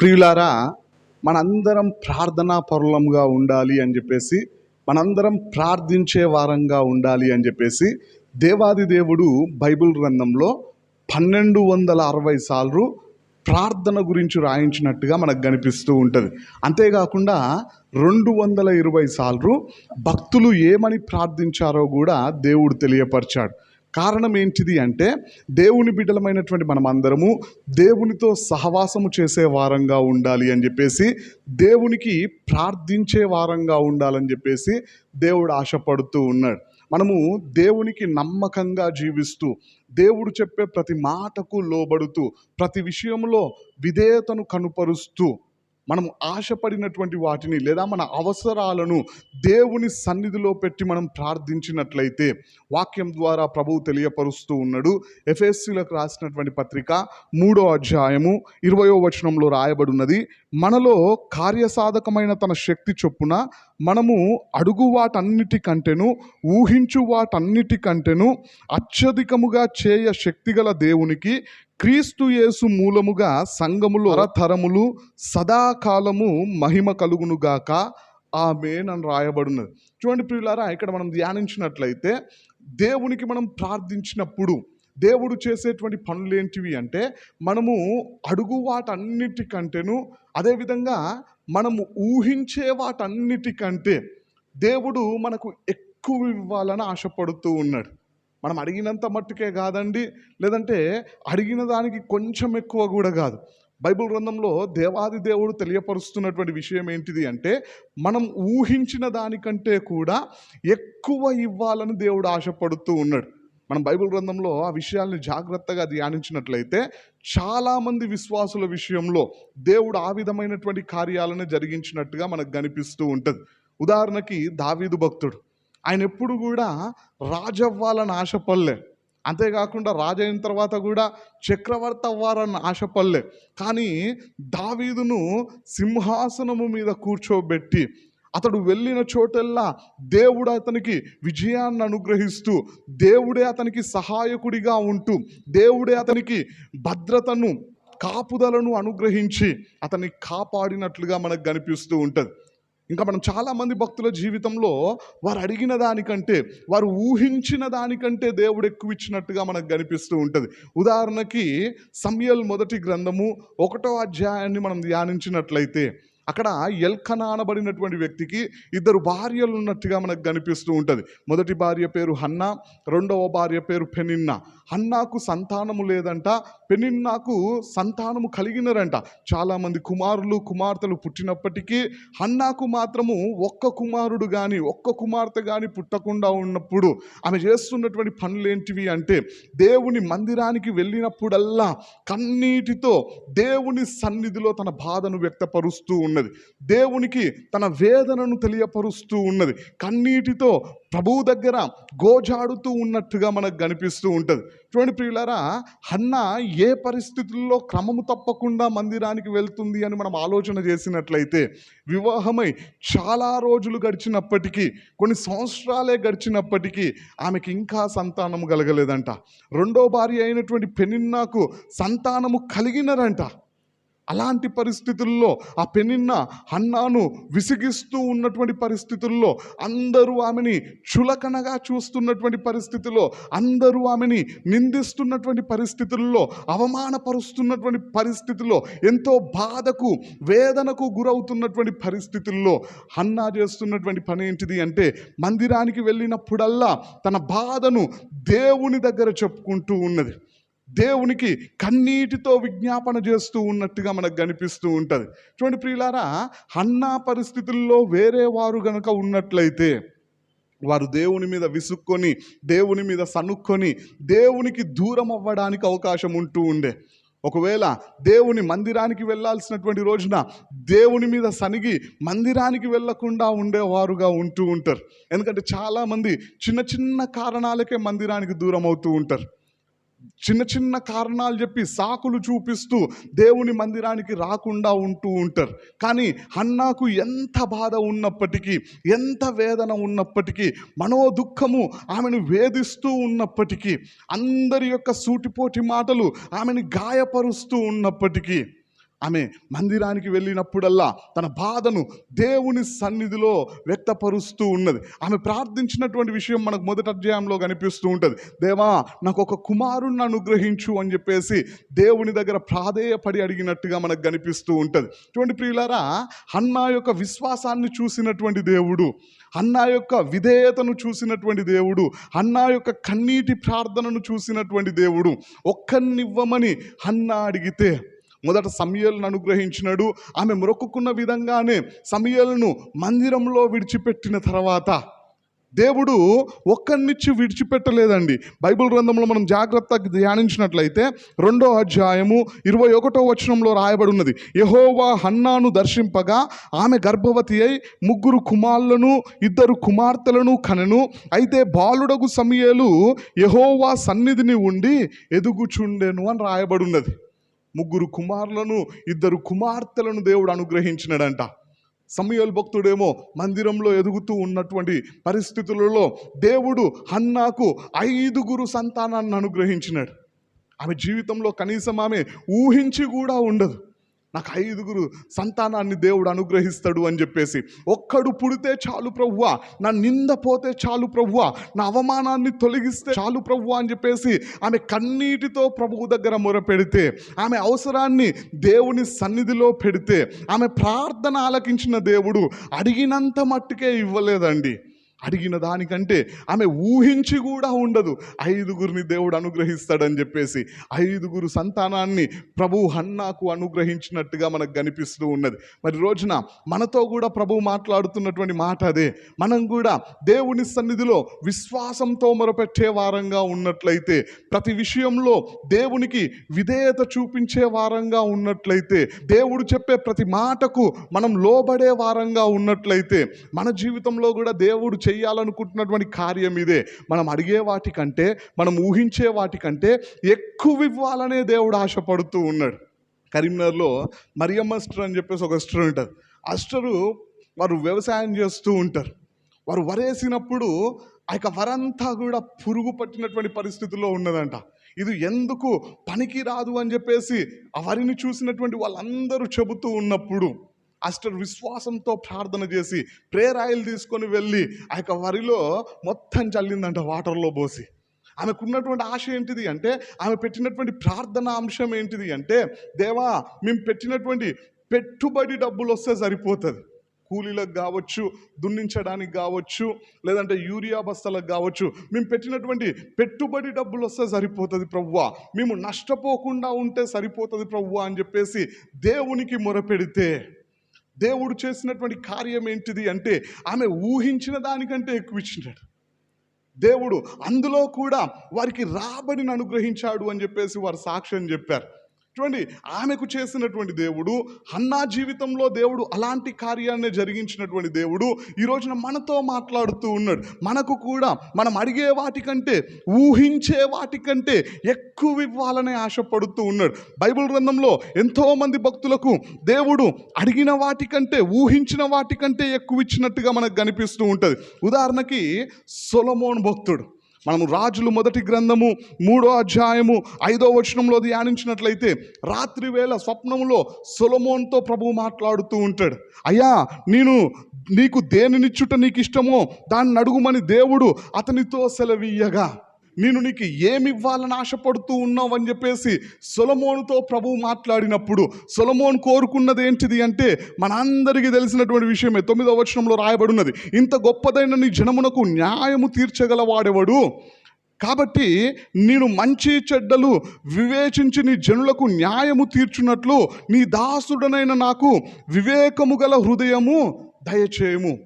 ప్రియులారా మనందరం ప్రార్థనా పరులంగా ఉండాలి అని చెప్పేసి మనందరం ప్రార్థించే వారంగా ఉండాలి అని చెప్పేసి దేవాది దేవుడు బైబిల్ గ్రంథంలో పన్నెండు వందల అరవై సార్లు ప్రార్థన గురించి రాయించినట్టుగా మనకు కనిపిస్తూ ఉంటుంది. అంతేకాకుండా రెండు వందల ఇరవై సార్లు భక్తులు ఏమని ప్రార్థించారో కూడా దేవుడు తెలియపరిచాడు. కారణం ఏంటిది అంటే దేవుని బిడ్డలమైనటువంటి మనమందరము దేవునితో సహవాసము చేసే వారంగా ఉండాలి అని చెప్పేసి దేవునికి ప్రార్థించే వారంగా ఉండాలని చెప్పేసి దేవుడు ఆశపడుతూ ఉన్నాడు. మనము దేవునికి నమ్మకంగా జీవిస్తూ దేవుడు చెప్పే ప్రతి మాటకు లోబడుతూ ప్రతి విషయంలో విధేయతను కనుపరుస్తూ మనం ఆశపడినటువంటి వాటిని లేదా మన అవసరాలను దేవుని సన్నిధిలో పెట్టి మనం ప్రార్థించినట్లయితే వాక్యం ద్వారా ప్రభువు తెలియపరుస్తూ ఉన్నాడు. ఎఫ్ఎస్సీలకు రాసినటువంటి పత్రిక మూడో అధ్యాయము ఇరవయో వచనంలో రాయబడున్నది. మనలో కార్యసాధకమైన తన శక్తి చొప్పున మనము అడుగు వాటన్నిటికంటేను ఊహించు వాటన్నిటికంటేను అత్యధికముగా చేయ శక్తిగల దేవునికి క్రీస్తు యేసు మూలముగా సంఘములో తరములు సదాకాలము మహిమ కలుగునుగాక ఆమె నన్ను రాయబడినది. చూడండి ప్రియులారా ఇక్కడ మనం ధ్యానించినట్లయితే దేవునికి మనం ప్రార్థించినప్పుడు దేవుడు చేసేటువంటి పనులు ఏంటివి అంటే మనము అడుగు వాటన్నిటికంటేను అదేవిధంగా మనము ఊహించే వాటన్నిటికంటే దేవుడు మనకు ఎక్కువ ఇవ్వాలని ఆశపడుతూ ఉన్నాడు. మనం అడిగినంత మట్టుకే కాదండి. లేదంటే అడిగిన దానికి కొంచెం ఎక్కువ కూడా కాదు. బైబిల్ గ్రంథంలో దేవాది దేవుడు తెలియపరుస్తున్నటువంటి విషయం ఏంటిది అంటే మనం ఊహించిన దానికంటే కూడా ఎక్కువ ఇవ్వాలని దేవుడు ఆశపడుతూ ఉన్నాడు. మనం బైబిల్ గ్రంథంలో ఆ విషయాల్ని జాగ్రత్తగా ధ్యానించినట్లయితే చాలామంది విశ్వాసుల విషయంలో దేవుడు ఆ విధమైనటువంటి కార్యాలను జరిగించినట్టుగా మనకు కనిపిస్తూ ఉంటుంది. ఉదాహరణకి దావీదు భక్తుడు. ఆయన ఎప్పుడు కూడా రాజవ్వాలని ఆశపడలే. అంతేకాకుండా రాజు అయిన తర్వాత కూడా చక్రవర్తి అవ్వాలని ఆశపడలే. కానీ దావీదును సింహాసనము మీద కూర్చోబెట్టి అతడు వెళ్ళిన చోటెల్లా దేవుడు అతనికి విజయాన్ని అనుగ్రహిస్తూ దేవుడే అతనికి సహాయకుడిగా ఉంటూ దేవుడే అతనికి భద్రతను కాపుదలను అనుగ్రహించి అతన్ని కాపాడినట్లుగా మనకు కనిపిస్తూ ఉంటుంది. ఇంకా మనం చాలామంది భక్తుల జీవితంలో వారు అడిగిన దానికంటే వారు ఊహించిన దానికంటే దేవుడు ఎక్కువ ఇచ్చినట్టుగా మనకు కనిపిస్తూ ఉంటుంది. ఉదాహరణకి సమయల్ మొదటి గ్రంథము ఒకటో అధ్యాయాన్ని మనం ధ్యానించినట్లయితే అక్కడ ఎల్కనానబడినటువంటి వ్యక్తికి ఇద్దరు భార్యలు ఉన్నట్టుగా మనకు కనిపిస్తూ ఉంటుంది. మొదటి భార్య పేరు హన్నా రెండవ భార్య పేరు పెనిన్నా. హన్నాకు సంతానము లేదంట పెనిన్నాకు సంతానము కలిగినరంట. చాలామంది కుమారులు కుమార్తెలు పుట్టినప్పటికీ హన్నాకు మాత్రము ఒక్క కుమారుడు కానీ ఒక్క కుమార్తె కానీ పుట్టకుండా ఉన్నప్పుడు ఆమె చేస్తున్నటువంటి పనులు ఏంటివి అంటే దేవుని మందిరానికి వెళ్ళినప్పుడల్లా కన్నీటితో దేవుని సన్నిధిలో తన బాధను వ్యక్తపరుస్తూ ఉన్నది. దేవునికి తన వేదనను తెలియపరుస్తూ ఉన్నది. కన్నీటితో ప్రభువు దగ్గర గోజాడుతూ ఉన్నట్టుగా మనకు కనిపిస్తూ ఉంటుంది. చూడండి ప్రియులారా హన్న ఏ పరిస్థితుల్లో క్రమము తప్పకుండా మందిరానికి వెళ్తుంది అని మనం ఆలోచన చేసినట్లయితే వివాహమై చాలా రోజులు గడిచినప్పటికీ కొన్ని సంవత్సరాలే గడిచినప్పటికీ ఆమెకి ఇంకా సంతానము కలగలేదంట. రెండో భార్య అయినటువంటి పెనిన్నాకు సంతానము కలిగినరంట. అలాంటి పరిస్థితుల్లో ఆ పెనిన్న హన్నాను విసిగిస్తూ ఉన్నటువంటి పరిస్థితుల్లో అందరూ ఆమెని చులకనగా చూస్తున్నటువంటి పరిస్థితుల్లో అందరూ ఆమెని నిందిస్తున్నటువంటి పరిస్థితుల్లో అవమానపరుస్తున్నటువంటి పరిస్థితుల్లో ఎంతో బాధకు వేదనకు గురవుతున్నటువంటి పరిస్థితుల్లో హన్నా చేస్తున్నటువంటి పని ఏంటిది అంటే మందిరానికి వెళ్ళినప్పుడల్లా తన బాధను దేవుని దగ్గర చెప్పుకుంటూ ఉన్నది. దేవునికి కన్నీటితో విజ్ఞాపన చేస్తూ ఉన్నట్టుగా మనకు కనిపిస్తూ ఉంటుంది. చూడండి ప్రియులారా అన్నా పరిస్థితుల్లో వేరే వారు గనక ఉన్నట్లయితే వారు దేవుని మీద విసుక్కొని దేవుని మీద సనుక్కొని దేవునికి దూరం అవ్వడానికి అవకాశం ఉంటూ ఉండే. ఒకవేళ దేవుని మందిరానికి వెళ్ళాల్సినటువంటి రోజున దేవుని మీద సనిగి మందిరానికి వెళ్ళకుండా ఉండేవారుగా ఉంటూ ఉంటారు. ఎందుకంటే చాలామంది చిన్న చిన్న కారణాలకే మందిరానికి దూరం అవుతూ ఉంటారు. చిన్న చిన్న కారణాలు చెప్పి సాకులు చూపిస్తూ దేవుని మందిరానికి రాకుండా ఉంటూ ఉంటారు. కానీ అన్నాకు ఎంత బాధ ఉన్నప్పటికీ ఎంత వేదన ఉన్నప్పటికీ మనోదుఃఖము ఆమెను వేధిస్తూ ఉన్నప్పటికీ అందరి యొక్క సూటిపోటి మాటలు ఆమెను గాయపరుస్తూ ఉన్నప్పటికీ ఆమె మందిరానికి వెళ్ళినప్పుడల్లా తన బాధను దేవుని సన్నిధిలో వ్యక్తపరుస్తూ ఉన్నది. ఆమె ప్రార్థించినటువంటి విషయం మనకు మొదటి అధ్యాయంలో కనిపిస్తూ ఉంటుంది. దేవా నాకు ఒక కుమారుణ్ణి అనుగ్రహించు అని చెప్పేసి దేవుని దగ్గర ప్రాధేయపడి అడిగినట్టుగా మనకు కనిపిస్తూ ఉంటుంది. చూడండి ప్రియులారా అన్నా యొక్క విశ్వాసాన్ని చూసినటువంటి దేవుడు అన్నా యొక్క విధేయతను చూసినటువంటి దేవుడు అన్నా యొక్క కన్నీటి ప్రార్థనను చూసినటువంటి దేవుడు ఒక్కనివ్వమని అన్నా అడిగితే మొదట సమయలను అనుగ్రహించినాడు. ఆమె మొక్కుకున్న విధంగానే సమయలను మందిరంలో విడిచిపెట్టిన తర్వాత దేవుడు ఒక్కరినిచ్చి విడిచిపెట్టలేదండి. బైబిల్ గ్రంథంలో మనం జాగ్రత్తగా ధ్యానించినట్లయితే రెండో అధ్యాయము ఇరవై ఒకటో వచనంలో రాయబడి ఉన్నది యహోవా హన్నాను దర్శింపగా ఆమె గర్భవతి అయి ముగ్గురు కుమారులను ఇద్దరు కుమార్తెలను కనెను. అయితే బాలుడగు సమయలు యహోవా సన్నిధిని ఉండి ఎదుగుచుండెను అని రాయబడి ఉన్నది ముగ్గురు కుమారులను ఇద్దరు కుమార్తెలను దేవుడు అనుగ్రహించినాడంట. సమయల్ భక్తుడేమో మందిరంలో ఎదుగుతూ ఉన్నటువంటి పరిస్థితులలో దేవుడు హన్నాకు ఐదుగురు సంతానాన్ని అనుగ్రహించినాడు. ఆమె జీవితంలో కనీసం ఆమె ఊహించి కూడా ఉండదు. నాకు ఐదుగురు సంతానాన్ని దేవుడు అనుగ్రహిస్తాడు అని చెప్పేసి. ఒక్కడు పుడితే చాలు ప్రవ్వ నా నింద పోతే చాలు ప్రవ్వ నా అవమానాన్ని తొలగిస్తే చాలు ప్రవ్వ అని చెప్పేసి ఆమె కన్నీటితో ప్రభువు దగ్గర మొరపెడితే ఆమె అవసరాన్ని దేవుని సన్నిధిలో పెడితే ఆమె ప్రార్థన ఆలకించిన దేవుడు అడిగినంత మట్టుకే ఇవ్వలేదండి. అడిగిన దానికంటే ఆమె ఊహించి కూడా ఉండదు. ఐదుగురిని దేవుడు అనుగ్రహిస్తాడని చెప్పేసి ఐదుగురు సంతానాన్ని ప్రభు హన్నాకు అనుగ్రహించినట్టుగా మనకు కనిపిస్తూ ఉన్నది. మరి రోజున మనతో కూడా ప్రభు మాట్లాడుతున్నటువంటి మాట అదే. మనం కూడా దేవుని సన్నిధిలో విశ్వాసంతో మొరపెట్టే వారంగా ఉన్నట్లయితే ప్రతి విషయంలో దేవునికి విధేయత చూపించే వారంగా ఉన్నట్లయితే దేవుడు చెప్పే ప్రతి మాటకు మనం లోబడే వారంగా ఉన్నట్లయితే మన జీవితంలో కూడా దేవుడు చేయాలనుకుంటున్నటువంటి కార్యం ఇదే. మనం అడిగే వాటికంటే మనం ఊహించే వాటికంటే ఎక్కువ ఇవ్వాలనే దేవుడు ఆశపడుతూ ఉన్నాడు. కరీంనగర్లో మరియమ్మ స్టర్ అని చెప్పేసి ఒక స్టర్ ఉంటుంది ఆ స్టరు వారు వ్యవసాయం చేస్తూ ఉంటారు. వారు వరేసినప్పుడు ఆ యొక్క వరంతా కూడా పురుగు పట్టినటువంటి పరిస్థితుల్లో ఉన్నదంట. ఇది ఎందుకు పనికి రాదు అని చెప్పేసి ఆ వరిని చూసినటువంటి వాళ్ళందరూ చెబుతూ ఉన్నప్పుడు అష్ట విశ్వాసంతో ప్రార్థన చేసి ప్రేర్ ఆయిల్ తీసుకొని వెళ్ళి ఆ యొక్క వరిలో మొత్తం చల్లిందంట వాటర్లో పోసి. ఆమెకున్నటువంటి ఆశ ఏంటిది అంటే ఆమె పెట్టినటువంటి ప్రార్థన అంశం ఏంటిది అంటే దేవా మేము పెట్టినటువంటి పెట్టుబడి డబ్బులు వస్తే సరిపోతుంది. కూలీలకు కావచ్చు దున్నించడానికి కావచ్చు లేదంటే యూరియా బస్తాలకు కావచ్చు మేము పెట్టినటువంటి పెట్టుబడి డబ్బులు వస్తే సరిపోతుంది ప్రవ్వా. మేము నష్టపోకుండా ఉంటే సరిపోతుంది ప్రవ్వా అని చెప్పేసి దేవునికి మొరపెడితే దేవుడు చేసినటువంటి కార్యం ఏంటిది అంటే ఆమె ఊహించిన దానికంటే ఎక్కువ ఇచ్చినాడు. దేవుడు అందులో కూడా వారికి రాబడిని అనుగ్రహించాడు అని చెప్పేసి వారు సాక్ష్యం చెప్పారు. చూడండి ఆమెకు చేసినటువంటి దేవుడు అన్నా జీవితంలో దేవుడు అలాంటి కార్యాన్ని జరిగించినటువంటి దేవుడు ఈ రోజున మనతో మాట్లాడుతూ ఉన్నాడు. మనకు కూడా మనం అడిగే వాటికంటే ఊహించే వాటికంటే ఎక్కువ ఇవ్వాలనే ఆశపడుతూ ఉన్నాడు. బైబిల్ గ్రంథంలో ఎంతోమంది భక్తులకు దేవుడు అడిగిన వాటికంటే ఊహించిన వాటికంటే ఎక్కువ ఇచ్చినట్టుగా మనకు కనిపిస్తూ ఉంటుంది. ఉదాహరణకి సొలమోన్ భక్తుడు. మనము రాజులు మొదటి గ్రంథము మూడో అధ్యాయము ఐదో వచనంలో ధ్యానించినట్లయితే రాత్రి వేళ స్వప్నములో సొలమోన్తో ప్రభు మాట్లాడుతూ ఉంటాడు. అయ్యా నేను నీకు దేనినిచ్చుట నీకు ఇష్టమో దాన్ని అడుగుమని దేవుడు అతనితో సెలవీయగా. నేను నీకు ఏమి ఇవ్వాలని ఆశపడుతూ ఉన్నావు అని చెప్పేసి సొలమోనుతో ప్రభువు మాట్లాడినప్పుడు సొలమోన్ కోరుకున్నది ఏంటిది అంటే మనందరికీ తెలిసినటువంటి విషయమే తొమ్మిదవ వచనంలో రాయబడినది ఇంత గొప్పదైన నీ జనమునకు న్యాయము తీర్చగలవాడెవడు? కాబట్టి నేను మంచి చెడ్డలు వివేచించి నీ జనులకు న్యాయము తీర్చున్నట్లు నీ దాసుడనైన నాకు వివేకము గల హృదయము దయచేయము.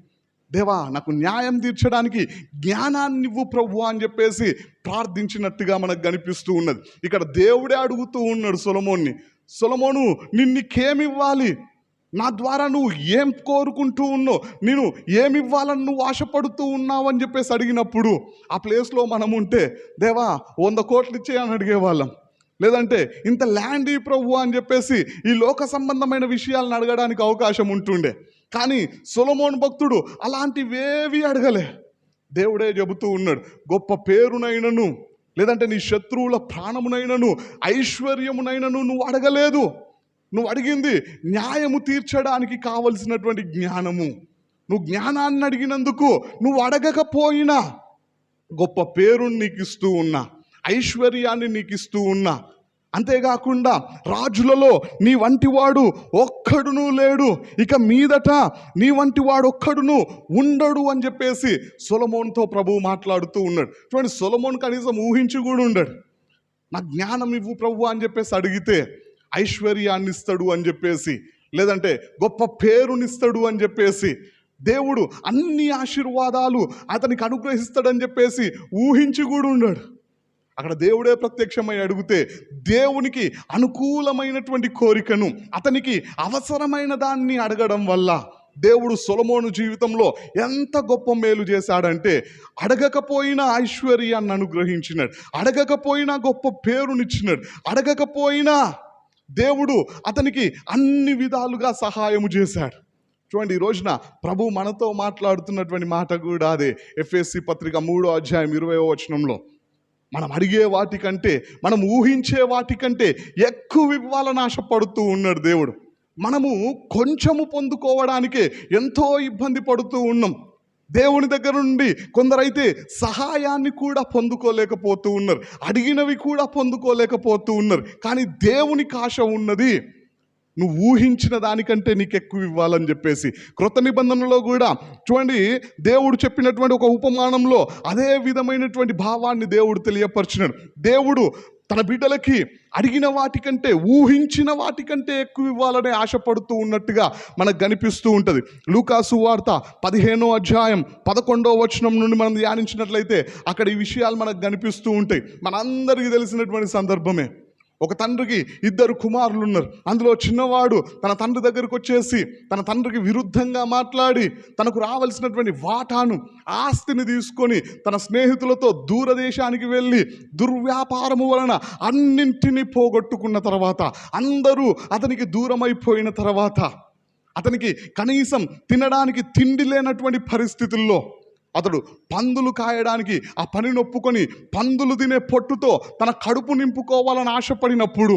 దేవా నాకు న్యాయం తీర్చడానికి జ్ఞానాన్ని ఇవ్వు ప్రభు అని చెప్పేసి ప్రార్థించినట్టుగా మనకు కనిపిస్తూ ఉన్నది. ఇక్కడ దేవుడే అడుగుతూ ఉన్నాడు సొలమోన్ని సొలమోను నిన్నికేమివ్వాలి? నా ద్వారా నువ్వు ఏం కోరుకుంటూ ఉన్నావు? నేను ఏమి ఇవ్వాలని నువ్వు ఆశపడుతూ ఉన్నావు? అని చెప్పేసి అడిగినప్పుడు ఆ ప్లేస్లో మనం ఉంటే దేవా వంద కోట్లు ఇచ్చేయని అడిగేవాళ్ళం. లేదంటే ఇంత ల్యాండ్ ఈ ప్రభు అని చెప్పేసి ఈ లోక సంబంధమైన విషయాలను అడగడానికి అవకాశం ఉంటుండే. కానీ సులమోన్ భక్తుడు అలాంటివేవి అడగలే. దేవుడే చెబుతూ ఉన్నాడు గొప్ప పేరునైనను లేదంటే నీ శత్రువుల ప్రాణమునైనను ఐశ్వర్యమునైనను నువ్వు అడగలేదు. నువ్వు అడిగింది న్యాయము తీర్చడానికి కావలసినటువంటి జ్ఞానము. నువ్వు జ్ఞానాన్ని అడిగినందుకు నువ్వు అడగకపోయినా గొప్ప పేరుని నీకు ఇస్తూ ఉన్నా ఐశ్వర్యాన్ని నీకు ఇస్తూ ఉన్నా అంతేకాకుండా రాజులలో నీ వంటివాడు ఒక్కడునూ లేడు. ఇక మీదట నీ వంటివాడు ఒక్కడును ఉండడు అని చెప్పేసి సొలమోన్తో ప్రభువు మాట్లాడుతూ ఉన్నాడు. చూడండి సొలమోన్ కనీసం ఊహించి కూడా ఉండడు. నా జ్ఞానం ఇవ్వు ప్రభు అని చెప్పేసి అడిగితే ఐశ్వర్యాన్ని ఇస్తాడు అని చెప్పేసి లేదంటే గొప్ప పేరునిస్తాడు అని చెప్పేసి దేవుడు అన్ని ఆశీర్వాదాలు అతనికి అనుగ్రహిస్తాడని చెప్పేసి ఊహించి కూడా ఉన్నాడు అక్కడ దేవుడే ప్రత్యక్షమై అడిగితే దేవునికి అనుకూలమైనటువంటి కోరికను అతనికి అవసరమైన దాన్ని అడగడం వల్ల దేవుడు సొలమోను జీవితంలో ఎంత గొప్ప మేలు చేశాడంటే అడగకపోయినా ఐశ్వర్యాన్ని అనుగ్రహించినాడు అడగకపోయినా గొప్ప పేరునిచ్చినాడు అడగకపోయినా దేవుడు అతనికి అన్ని విధాలుగా సహాయము చేశాడు. చూడండి ఈ రోజున ప్రభు మనతో మాట్లాడుతున్నటువంటి మాట కూడా అదే. ఎఫ్ఎస్సి పత్రిక మూడో అధ్యాయం ఇరవై వచనంలో మనం అడిగే వాటికంటే మనం ఊహించే వాటికంటే ఎక్కువ ఇవ్వాలని ఆశపడుతూ ఉన్నాడు దేవుడు. మనము కొంచెము పొందుకోవడానికే ఎంతో ఇబ్బంది పడుతూ ఉన్నాం. దేవుని దగ్గర నుండి కొందరైతే సహాయాన్ని కూడా పొందుకోలేకపోతూ ఉన్నారు. అడిగినవి కూడా పొందుకోలేకపోతూ ఉన్నారు. కానీ దేవునికి ఆశ ఉన్నది నువ్వు ఊహించిన దానికంటే నీకు ఎక్కువ ఇవ్వాలని చెప్పేసి క్రొత్త నిబంధనలో కూడా చూడండి దేవుడు చెప్పినటువంటి ఒక ఉపమానంలో అదే విధమైనటువంటి భావాన్ని దేవుడు తెలియపరిచినాడు. దేవుడు తన బిడ్డలకి అడిగిన వాటికంటే ఊహించిన వాటికంటే ఎక్కువ ఇవ్వాలనే ఆశపడుతూ ఉన్నట్టుగా మనకు కనిపిస్తూ ఉంటుంది. లూకాసు వార్త పదిహేనో అధ్యాయం పదకొండో వచనం నుండి మనం ధ్యానించినట్లయితే అక్కడ ఈ విషయాలు మనకు కనిపిస్తూ ఉంటాయి. మనందరికీ తెలిసినటువంటి సందర్భమే. ఒక తండ్రికి ఇద్దరు కుమారులు ఉన్నారు అందులో చిన్నవాడు తన తండ్రి దగ్గరకు వచ్చేసి తన తండ్రికి విరుద్ధంగా మాట్లాడి తనకు రావలసినటువంటి వాటాను ఆస్తిని తీసుకొని తన స్నేహితులతో దూరదేశానికి వెళ్ళి దుర్వ్యాపారము వలన అన్నింటినీ పోగొట్టుకున్న తర్వాత అందరూ అతనికి దూరమైపోయిన తర్వాత అతనికి కనీసం తినడానికి తిండి లేనటువంటి పరిస్థితుల్లో అతడు పందులు కాయడానికి ఆ పని నొప్పుకొని పందులు తినే పొట్టుతో తన కడుపు నింపుకోవాలని ఆశపడినప్పుడు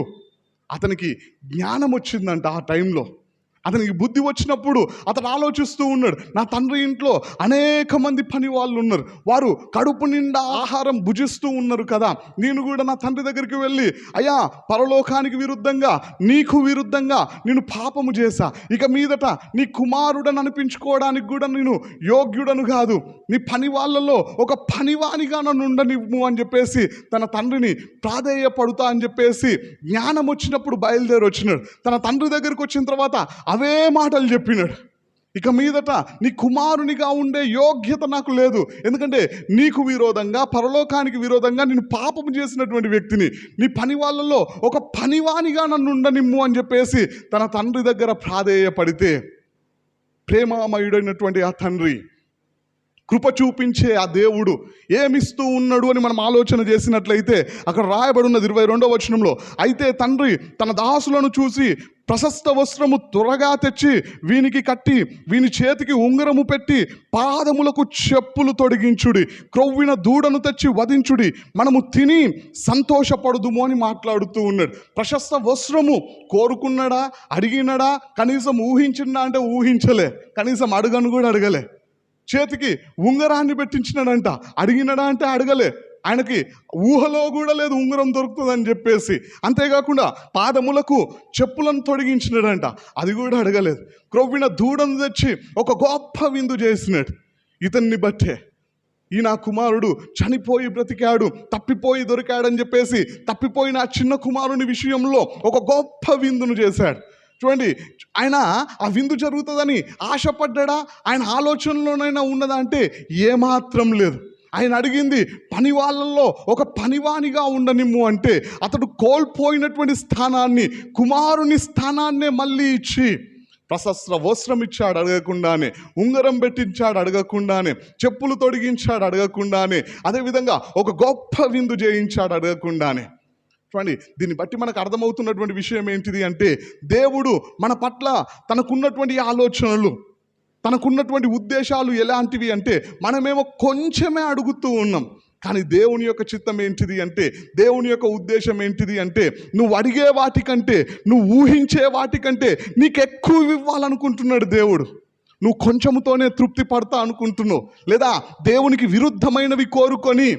అతనికి జ్ఞానం వచ్చిందంట ఆ టైంలో. అతనికి బుద్ధి వచ్చినప్పుడు అతను ఆలోచిస్తూ ఉన్నాడు. నా తండ్రి ఇంట్లో అనేక మంది పని వాళ్ళు ఉన్నారు. వారు కడుపు నిండా ఆహారం భుజిస్తూ ఉన్నారు కదా. నేను కూడా నా తండ్రి దగ్గరికి వెళ్ళి అయ్యా పరలోకానికి విరుద్ధంగా నీకు విరుద్ధంగా నేను పాపము చేశా. ఇక మీదట నీ కుమారుడని అనిపించుకోవడానికి కూడా నేను యోగ్యుడను కాదు. నీ పని వాళ్ళలో ఒక పనివానిగా నన్ను ఉండనివ్వు అని చెప్పేసి తన తండ్రిని ప్రాధేయపడుతా అని చెప్పేసి జ్ఞానం వచ్చినప్పుడు బయలుదేరి వచ్చినాడు. తన తండ్రి దగ్గరికి వచ్చిన తర్వాత అవే మాటలు చెప్పినాడు. ఇక మీదట నీ కుమారునిగా ఉండే యోగ్యత నాకు లేదు. ఎందుకంటే నీకు విరోధంగా పరలోకానికి విరోధంగా నేను పాపం చేసినటువంటి వ్యక్తిని నీ పని వాళ్ళలో ఒక పనివానిగా నన్ను ఉండనిమ్ము అని చెప్పేసి తన తండ్రి దగ్గర ప్రాధేయపడితే ప్రేమామయుడైనటువంటి ఆ తండ్రి కృప చూపించే ఆ దేవుడు ఏమిస్తూ ఉన్నాడు అని మనం ఆలోచన చేసినట్లయితే అక్కడ రాయబడి ఇరవై రెండవ వచనంలో అయితే తండ్రి తన దాసులను చూసి ప్రశస్త వస్త్రము త్వరగా తెచ్చి వీనికి కట్టి వీని చేతికి ఉంగరము పెట్టి పాదములకు చెప్పులు తొడిగించుడి క్రొవ్విన దూడను తెచ్చి వధించుడి మనము తిని సంతోషపడుదుము అని మాట్లాడుతూ ఉన్నాడు. ప్రశస్త వస్త్రము కోరుకున్నాడా అడిగినడా కనీసం ఊహించిందా అంటే ఊహించలే కనీసం అడగను కూడా అడగలే. చేతికి ఉంగరాన్ని పెట్టించినాడంట. అడిగినడా అంటే అడగలే. ఆయనకి ఊహలో కూడా లేదు ఉంగరం దొరుకుతుందని చెప్పేసి. అంతేకాకుండా పాదములకు చెప్పులను తొడిగించినాడంట. అది కూడా అడగలేదు. క్రొవ్విన దూడను తెచ్చి ఒక గొప్ప విందు చేసినాడు. ఇతన్ని బట్టే. ఈ నా కుమారుడు చనిపోయి బ్రతికాడు తప్పిపోయి దొరికాడని చెప్పేసి తప్పిపోయిన ఆ చిన్న కుమారుని విషయంలో ఒక గొప్ప విందును చేశాడు. చూడండి ఆయన ఆ విందు జరుగుతుందని ఆశపడ్డా ఆయన ఆలోచనలోనైనా ఉన్నదా అంటే ఏమాత్రం లేదు. ఆయన అడిగింది పని వాళ్ళల్లో ఒక పనివానిగా ఉండనిమ్ము అంటే అతడు కోల్పోయినటువంటి స్థానాన్ని కుమారుని స్థానాన్నే మళ్ళీ ఇచ్చి ప్రశస్త్ర వస్త్రం ఇచ్చాడు అడగకుండానే ఉంగరం పెట్టించాడు అడగకుండానే చెప్పులు తొడిగించాడు అడగకుండానే అదేవిధంగా ఒక గొప్ప విందు చేయించాడు అడగకుండానే. చూడండి దీన్ని బట్టి మనకు అర్థమవుతున్నటువంటి విషయం ఏంటిది అంటే దేవుడు మన పట్ల తనకున్నటువంటి ఆలోచనలు తనకున్నటువంటి ఉద్దేశాలు ఎలాంటివి అంటే మనమేమో కొంచెమే అడుగుతూ ఉన్నాం. కానీ దేవుని యొక్క చిత్తం ఏంటిది అంటే దేవుని యొక్క ఉద్దేశం ఏంటిది అంటే నువ్వు అడిగే వాటికంటే నువ్వు ఊహించే వాటికంటే నీకు ఎక్కువ ఇవ్వాలనుకుంటున్నాడు దేవుడు. నువ్వు కొంచెముతోనే తృప్తి పడతా అనుకుంటున్నావు. లేదా దేవునికి విరుద్ధమైనవి కోరుకొని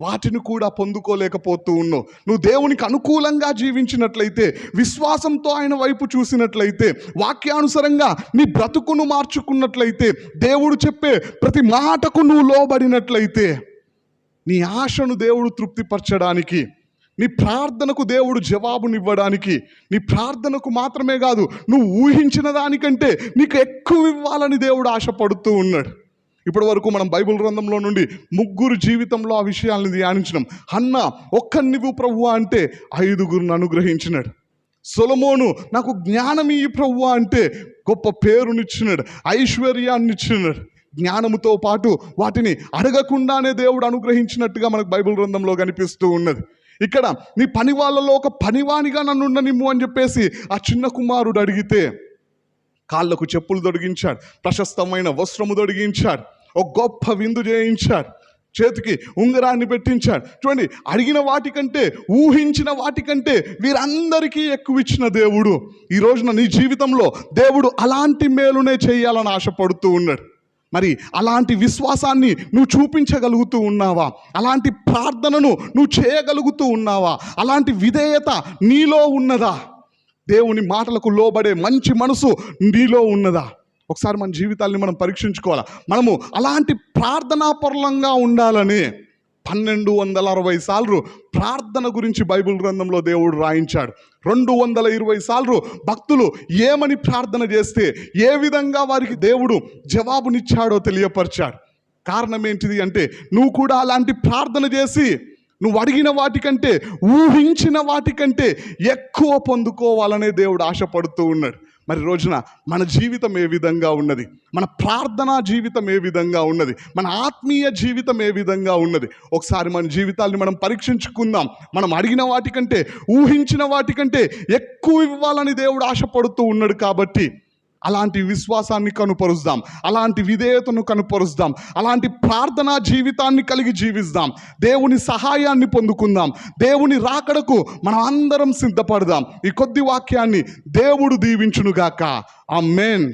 వాటిని కూడా పొందుకోలేకపోతూ ఉన్నావు. నువ్వు దేవునికి అనుకూలంగా జీవించినట్లయితే విశ్వాసంతో ఆయన వైపు చూసినట్లయితే వాక్యానుసారంగా నీ బ్రతుకును మార్చుకున్నట్లయితే దేవుడు చెప్పే ప్రతి మాటకు నువ్వు లోబడినట్లయితే నీ ఆశను దేవుడు తృప్తిపరచడానికి నీ ప్రార్థనకు దేవుడు జవాబునివ్వడానికి నీ ప్రార్థనకు మాత్రమే కాదు నువ్వు ఊహించిన దానికంటే నీకు ఎక్కువ ఇవ్వాలని దేవుడు ఆశపడుతూ ఉన్నాడు. ఇప్పటి వరకు మనం బైబిల్ గ్రంథంలో నుండి ముగ్గురు జీవితంలో ఆ విషయాలను ధ్యానించినాం. అన్న ఒక్క నువ్వు ప్రభు అంటే ఐదుగురిని అనుగ్రహించినాడు. సొలమోను నాకు జ్ఞానం ఈ ప్రభు అంటే గొప్ప పేరునిచ్చినాడు ఐశ్వర్యాన్ని ఇచ్చినాడు. జ్ఞానముతో పాటు వాటిని అడగకుండానే దేవుడు అనుగ్రహించినట్టుగా మనకు బైబిల్ గ్రంథంలో కనిపిస్తూ ఉన్నది. ఇక్కడ నీ పని వాళ్ళలో ఒక పనివానిగా నన్ను ఉండనిమ్ము అని చెప్పేసి ఆ చిన్న కుమారుడు అడిగితే కాళ్ళకు చెప్పులు తొడిగించాడు ప్రశస్తమైన వస్త్రము తొడిగించాడు. ఒక గొప్ప విందు చేయించాడు చేతికి ఉంగరాన్ని పెట్టించాడు చూడండి అడిగిన వాటికంటే ఊహించిన వాటికంటే వీరందరికీ ఎక్కువ ఇచ్చిన దేవుడు. ఈ రోజున నీ జీవితంలో దేవుడు అలాంటి మేలునే చేయాలని ఆశపడుతూ ఉన్నాడు. మరి అలాంటి విశ్వాసాన్ని నువ్వు చూపించగలుగుతూ ఉన్నావా? అలాంటి ప్రార్థనను నువ్వు చేయగలుగుతూ ఉన్నావా? అలాంటి విధేయత నీలో ఉన్నదా? దేవుని మాటలకు లోబడే మంచి మనసు నీలో ఉన్నదా? ఒకసారి మన జీవితాల్ని మనం పరీక్షించుకోవాలా? మనము అలాంటి ప్రార్థనాపరులంగా ఉండాలని పన్నెండు వందల అరవై సార్లు ప్రార్థన గురించి బైబిల్ గ్రంథంలో దేవుడు రాయించాడు. రెండు వందల ఇరవై సార్లు భక్తులు ఏమని ప్రార్థన చేస్తే ఏ విధంగా వారికి దేవుడు జవాబునిచ్చాడో తెలియపరిచాడు. కారణం ఏంటిది అంటే నువ్వు కూడా అలాంటి ప్రార్థన చేసి నువ్వు అడిగిన వాటికంటే ఊహించిన వాటికంటే ఎక్కువ పొందుకోవాలనే దేవుడు ఆశపడుతూ ఉన్నాడు. మరి రోజున మన జీవితం ఏ విధంగా ఉన్నది? మన ప్రార్థనా జీవితం ఏ విధంగా ఉన్నది? మన ఆత్మీయ జీవితం ఏ విధంగా ఉన్నది? ఒకసారి మన జీవితాల్ని మనం పరీక్షించుకుందాం. మనం అడిగిన వాటికంటే ఊహించిన వాటికంటే ఎక్కువ ఇవ్వాలని దేవుడు ఆశపడుతూ ఉన్నాడు కాబట్టి అలాంటి విశ్వాసాన్ని కనుపరుస్తాం. అలాంటి విధేయతను కనుపరుస్తాం. అలాంటి ప్రార్థనా జీవితాన్ని కలిగి జీవిస్తాం. దేవుని సహాయాన్ని పొందుకుందాం. దేవుని రాకడకు మనం అందరం సిద్ధపడదాం. ఈ కొద్ది వాక్యాన్ని దేవుడు దీవించునుగాక. ఆ మెయిన్